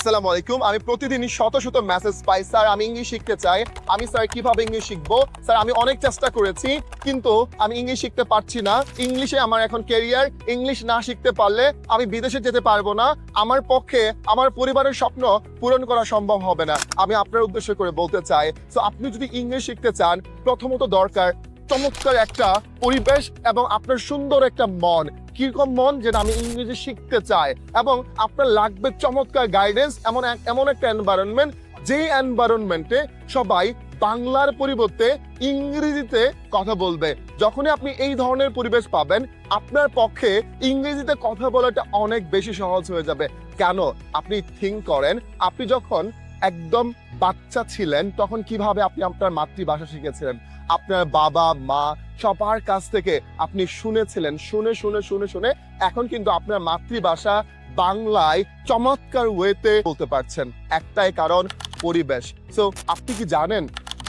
আসসালামু আলাইকুম। আমি প্রতিদিনই শত শত মেসেজ পাই। স্যার, আমি ইংলিশ শিখতে চাই। আমি, স্যার, কীভাবে ইংলিশ শিখব? স্যার, আমি অনেক চেষ্টা করেছি, কিন্তু আমি ইংলিশ শিখতে পারছি না। ইংলিশে আমার এখন ক্যারিয়ার ইংলিশ না শিখতে পারলে আমি বিদেশে যেতে পারব না। আমার পক্ষে, আমার পরিবারের স্বপ্ন পূরণ করা সম্ভব হবে না। আমি আপনার উদ্দেশ্য করে বলতে চাই। তো আপনি যদি ইংলিশ শিখতে চান, প্রথমত দরকার চমৎকার একটা পরিবেশ এবং আপনার সুন্দর একটা মন। কীরকম মন? যেটা আমি ইংরেজি শিখতে চাই। এবং আপনার লাগবে চমৎকার গাইডেন্স এমন এক- এমন একটা এনভায়রনমেন্ট যে এনভায়রনমেন্টে সবাই বাংলার পরিবর্তে ইংরেজিতে কথা বলবে। যখনই আপনি এই ধরনের পরিবেশ পাবেন, আপনার পক্ষে ইংরেজিতে কথা বলাটা অনেক বেশি সহজ হয়ে যাবে। কেন? আপনি থিঙ্ক করেন, আপনি যখন একদম বাচ্চা ছিলেন, তখন কীভাবে আপনি আপনার মাতৃভাষা শিখেছিলেন? আপনার বাবা, মা সবার কাছ থেকে আপনি শুনেছিলেন, শুনে শুনে শুনে শুনে এখন কিন্তু আপনার মাতৃভাষা বাংলায় চমৎকার ওয়েতে বলতে পারছেন। একটাই কারণ, পরিবেশ। সো আপনি কি জানেন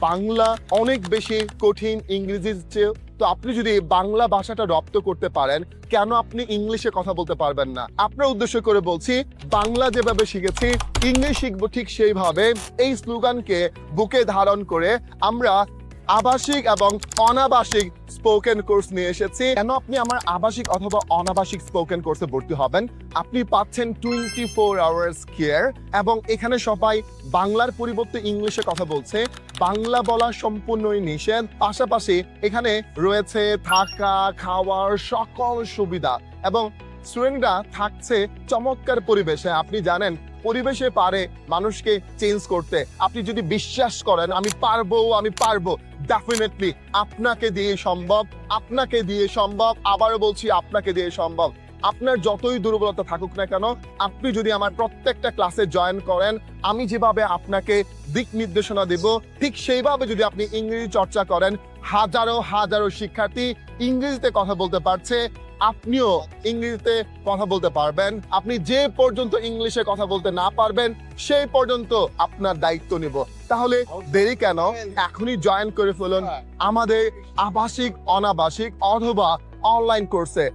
বাংলা অনেক বেশি কঠিন ইংরেজির চেয়ে। তো আপনি যদি বাংলা ভাষাটা রপ্ত করতে পারেন, কেন আপনি ইংলিশে কথা বলতে পারবেন না? আপনার উদ্দেশ্য করে বলছি, বাংলা যেভাবে শিখেছি, ইংলিশ শিখব ঠিক সেইভাবে এই স্লোগানকে বুকে ধারণ করে আমরা আবাসিক এবং অনাবাসিক স্পোকেন কোর্স নিয়ে এসেছি। কেন আপনি আমার আবাসিক অথবা অনাবাসিক স্পোকেন কোর্সে ভর্তি হবেন? আপনি পাচ্ছেন টোয়েন্টি ফোর আওয়ার্স কেয়ার এবং এখানে সবাই বাংলার পরিবর্তে ইংলিশে কথা বলছে। বাংলা বলা সম্পূর্ণই নিষেধ। পাশাপাশি এখানে রয়েছে থাকা, খাওয়ার সকল সুবিধা এবং স্টুডেন্টরা থাকছে চমৎকার পরিবেশে। আপনি জানেন, পরিবেশে পারে মানুষকে চেঞ্জ করতে। আপনি যদি বিশ্বাস করেন, আমি পারব আমি পারব। ডেফিনেটলি আপনাকে দিয়ে সম্ভব, আপনাকে দিয়ে সম্ভব, আবারও বলছি আপনাকে দিয়ে সম্ভব। আপনার যতই দুর্বলতা থাকুক না কেন, আপনি যদি আমার প্রত্যেকটা ক্লাসে জয়েন করেন, আমি যেভাবে আপনাকে দিক নির্দেশনা দেব, ঠিক সেইভাবে যদি আপনি ইংরেজি চর্চা করেন, হাজারো হাজারো শিক্ষার্থী ইংরেজিতে কথা বলতে পারছে আপনিও ইংরেজিতে কথা বলতে পারবেন। আপনি যে পর্যন্ত ইংলিশে কথা বলতে না পারবেন সেই পর্যন্ত আপনার দায়িত্ব নিব। তাহলে দেরি কেন? এখনই জয়েন করে ফেলুন আমাদের আবাসিক অনাবাসিক অথবা অনলাইন কোর্সে